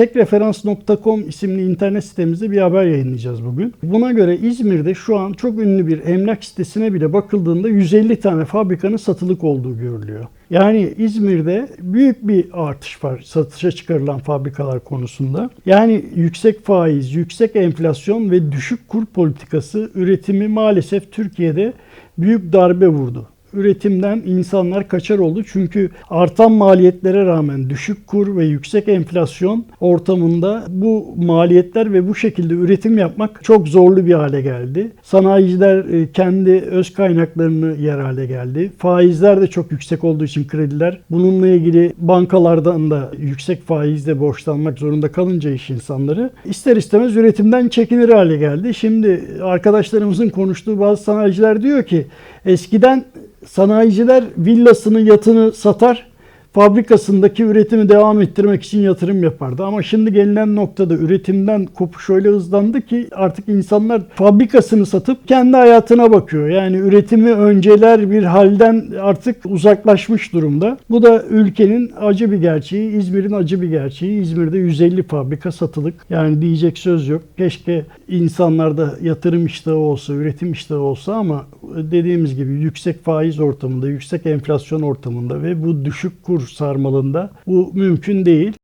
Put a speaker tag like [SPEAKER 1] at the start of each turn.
[SPEAKER 1] tekreferans.com isimli internet sitemizde bir haber yayınlayacağız bugün. Buna göre İzmir'de şu an çok ünlü bir emlak sitesine bile bakıldığında 150 tane fabrikanın satılık olduğu görülüyor. Yani İzmir'de büyük bir artış var satışa çıkarılan fabrikalar konusunda. Yani yüksek faiz, yüksek enflasyon ve düşük kur politikası üretimi maalesef Türkiye'de büyük darbe vurdu üretimden insanlar kaçar oldu. Çünkü artan maliyetlere rağmen düşük kur ve yüksek enflasyon ortamında bu maliyetler ve bu şekilde üretim yapmak çok zorlu bir hale geldi. Sanayiciler e, kendi öz kaynaklarını yer hale geldi. Faizler de çok yüksek olduğu için krediler. Bununla ilgili bankalardan da yüksek faizle borçlanmak zorunda kalınca iş insanları ister istemez üretimden çekinir hale geldi. Şimdi arkadaşlarımızın konuştuğu bazı sanayiciler diyor ki eskiden sanayiciler villasını, yatını satar, fabrikasındaki üretimi devam ettirmek için yatırım yapardı. Ama şimdi gelinen noktada üretimden kopuş öyle hızlandı ki artık insanlar fabrikasını satıp kendi hayatına bakıyor. Yani üretimi önceler bir halden artık uzaklaşmış durumda. Bu da ülkenin acı bir gerçeği, İzmir'in acı bir gerçeği. İzmir'de 150 fabrika satılık. Yani diyecek söz yok. Keşke insanlarda yatırım iştahı olsa, üretim iştahı olsa ama dediğimiz gibi yüksek faiz ortamında, yüksek enflasyon ortamında ve bu düşük kur sarmalında bu mümkün değil.